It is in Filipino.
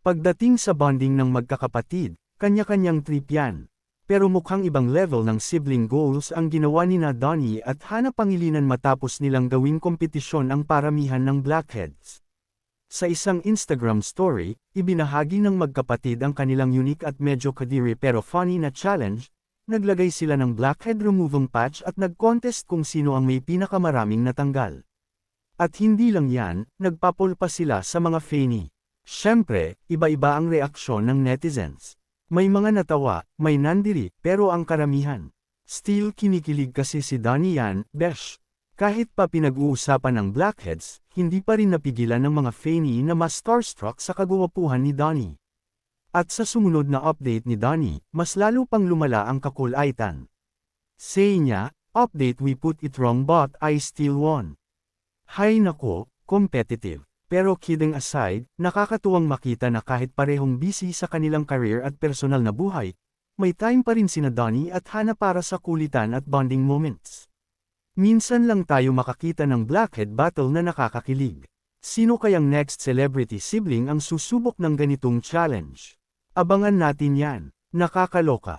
Pagdating sa bonding ng magkakapatid, kanya-kanyang trip yan. Pero mukhang ibang level ng sibling goals ang ginawa ni na Donnie at Hana Pangilinan matapos nilang gawing kompetisyon ang paramihan ng Blackheads. Sa isang Instagram story, ibinahagi ng magkapatid ang kanilang unique at medyo kadiri pero funny na challenge, naglagay sila ng blackhead removal patch at nag-contest kung sino ang may pinakamaraming natanggal. At hindi lang yan, nagpapol pa sila sa mga fanny. Siyempre, iba-iba ang reaksyon ng netizens. May mga natawa, may nandiri, pero ang karamihan. Still kinikilig kasi si Donnie yan, besh. Kahit pa pinag-uusapan ng Blackheads, hindi pa rin napigilan ng mga fanny na mas starstruck sa kagwapuhan ni Donnie. At sa sumunod na update ni Donnie, mas lalo pang lumala ang kakulaitan. Say niya, update we put it wrong but I still won. Hay nako, competitive. Pero kidding aside, nakakatuwang makita na kahit parehong busy sa kanilang career at personal na buhay, may time pa rin sina Donnie at Hana para sa kulitan at bonding moments. Minsan lang tayo makakita ng Blackhead battle na nakakakilig. Sino kayang next celebrity sibling ang susubok ng ganitong challenge? Abangan natin yan. Nakakaloka.